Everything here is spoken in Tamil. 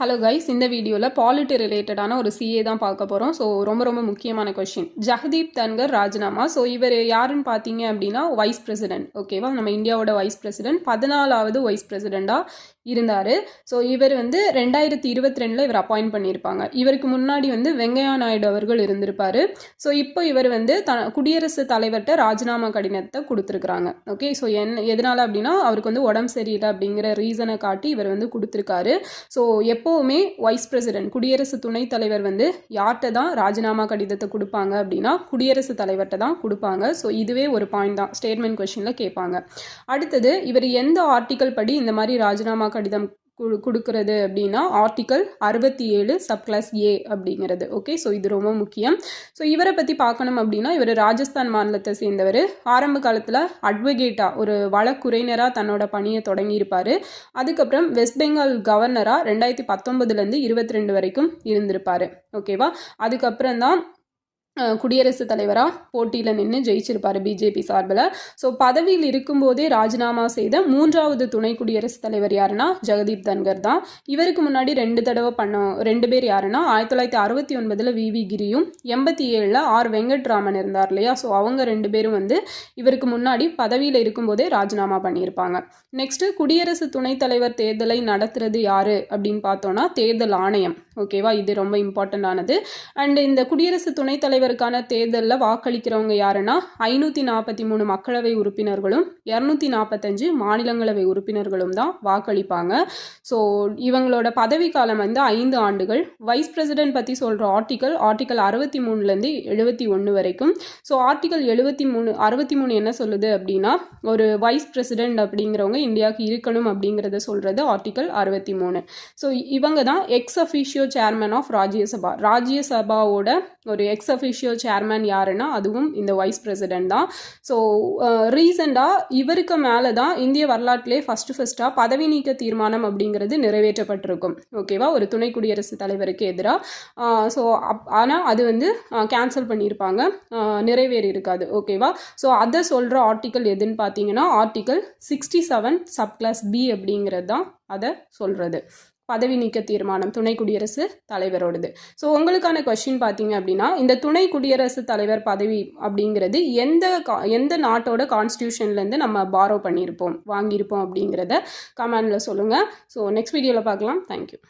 ஹலோ கைஸ் இந்த வீடியோவில் பாலிட்டி ரிலேட்டடான ஒரு சிஏ தான் பார்க்க போகிறோம் ஸோ ரொம்ப ரொம்ப முக்கியமான கொஷின் ஜெகதீப் தன்கர் ராஜினாமா. ஸோ இவர் யாருன்னு பார்த்தீங்க அப்படின்னா வைஸ் பிரசிடென்ட் ஓகேவா நம்ம இந்தியாவோட வைஸ் பிரசிடென்ட் பதினாலாவது வைஸ் பிரசிடெண்ட்டாக இருந்தார். ஸோ இவர் வந்து ரெண்டாயிரத்தி இருபத்தி ரெண்டில் இவர் அப்பாயிண்ட் பண்ணியிருப்பாங்க. இவருக்கு முன்னாடி வந்து வெங்கையா நாயுடு அவர்கள் இருந்திருப்பார். ஸோ இப்போ இவர் வந்து த குடியரசுத் தலைவர்கிட்ட ராஜினாமா கடிதத்தை கொடுத்துருக்குறாங்க. ஓகே ஸோ என் எதனால் அப்படின்னா அவருக்கு வந்து உடம்பு சரியில்லை அப்படிங்கிற ரீசனை காட்டி இவர் வந்து கொடுத்துருக்காரு. ஸோ எப் எப்போவுமே வைஸ் பிரசிடென்ட் குடியரசு துணைத் தலைவர் வந்து யார்கிட்ட தான் ராஜினாமா கடிதத்தை கொடுப்பாங்க அப்படின்னா குடியரசு தலைவர்கிட்ட தான் கொடுப்பாங்க. ஸோ இதுவே ஒரு பாயிண்ட் தான். ஸ்டேட்மெண்ட் கொஷினில் கேட்பாங்க. அடுத்தது இவர் எந்த ஆர்டிக்கல் படி இந்த மாதிரி ராஜினாமா கடிதம் கொடுக்கறது அப்படின்னா ஆர்டிக்கல் அறுபத்தி ஏழு சப்கிளாஸ் ஏ அப்படிங்கிறது. ஓகே ஸோ இது ரொம்ப முக்கியம். ஸோ இவரை பற்றி பார்க்கணும் அப்படின்னா இவர் ராஜஸ்தான் மாநிலத்தை சேர்ந்தவர். ஆரம்ப காலத்தில் அட்வொகேட்டாக ஒரு வழக்குரைஞராக தன்னோட பணியை தொடங்கியிருப்பார். அதுக்கப்புறம் வெஸ்ட் பெங்கால் கவர்னராக ரெண்டாயிரத்தி பத்தொன்பதுலேருந்து இருபத்தி ரெண்டு வரைக்கும் இருந்திருப்பார். ஓகேவா அதுக்கப்புறம் தான் குடியரசுத் தலைவராக போட்டியில் நின்று ஜெயிச்சிருப்பார் பிஜேபி சார்பில். ஸோ பதவியில் இருக்கும்போதே ராஜினாமா செய்த மூன்றாவது துணை குடியரசுத் தலைவர் யாருன்னா ஜெகதீப் தன்கர் தான். இவருக்கு முன்னாடி ரெண்டு தடவை பண்ணோம் ரெண்டு பேர் யாருன்னா ஆயிரத்தி தொள்ளாயிரத்தி அறுபத்தி ஒன்பதில் வி. வி. கிரியும் எண்பத்தி ஏழில் ஆர். வெங்கட்ராமன் இருந்தார் இல்லையா? ஸோ அவங்க ரெண்டு பேரும் வந்து இவருக்கு முன்னாடி பதவியில் இருக்கும்போதே ராஜினாமா பண்ணியிருப்பாங்க. நெக்ஸ்ட்டு குடியரசு துணைத் தலைவர் தேர்தலை நடத்துறது யார் அப்படின்னு பார்த்தோன்னா தேர்தல் ஆணையம். ஓகேவா இது ரொம்ப இம்பார்ட்டண்ட்டானது அண்ட் இந்த குடியரசு துணைத் தலைவர் தலைவருக்கான தேர்தலில் வாக்களிக்கிறவங்க யாருன்னா ஐநூற்றி நாற்பத்தி மூணு மக்களவை உறுப்பினர்களும் இரநூத்தி நாற்பத்தஞ்சு மாநிலங்களவை உறுப்பினர்களும் தான் வாக்களிப்பாங்க. ஸோ இவங்களோட பதவிக்காலம் காலம் வந்து ஐந்து ஆண்டுகள். வைஸ் பிரசிடென்ட் பற்றி சொல்கிற ஆர்டிக்கல் ஆர்டிக்கல் அறுபத்தி மூணுலேருந்து எழுபத்தி ஒன்று வரைக்கும். ஸோ ஆர்டிக்கல் எழுபத்தி மூணு அறுபத்தி மூணு என்ன சொல்லுது அப்படின்னா ஒரு வைஸ் பிரசிடென்ட் அப்படிங்கிறவங்க இந்தியாவுக்கு இருக்கணும் அப்படிங்கிறத சொல்கிறது ஆர்டிக்கல் அறுபத்தி மூணு. ஸோ இவங்க தான் ex officio chairman of Rajya Sabha. ராஜ்யசபாவோட ஒரு எக்ஸ் அஃபிஷியோ சேர்மேன் யாருன்னா அதுவும் இந்த வைஸ் பிரசிடென்ட் தான். ஸோ ரீசெண்டாக இவருக்கு மேலே தான் இந்திய வரலாற்றிலே ஃபஸ்ட்டு ஃபஸ்ட்டாக பதவி நீக்க தீர்மானம் அப்படிங்கிறது நிறைவேற்றப்பட்டிருக்கும். ஓகேவா ஒரு துணை குடியரசுத் தலைவருக்கு எதிராக. ஸோ அப் ஆனால் அது வந்து கேன்சல் பண்ணியிருப்பாங்க. நிறைவேறி இருக்காது ஓகேவா ஸோ அதை சொல்கிற ஆர்டிக்கல் எதுன்னு பார்த்தீங்கன்னா article sixty seven sub clause B அப்படிங்கிறது தான் அதை சொல்கிறது பதவி நீக்க தீர்மானம் துணை குடியரசு தலைவரோடது. ஸோ உங்களுக்கான கொஷின் பார்த்தீங்க அப்படின்னா இந்த துணை குடியரசு தலைவர் பதவி அப்படிங்கிறது எந்த கா எந்த நாட்டோட கான்ஸ்டியூஷன்லேருந்து நம்ம பாரோ பண்ணியிருப்போம் வாங்கியிருப்போம் அப்படிங்கிறத கமெண்டில் சொல்லுங்கள் ஸோ நெக்ஸ்ட் வீடியோவில் பார்க்கலாம். தேங்க்யூ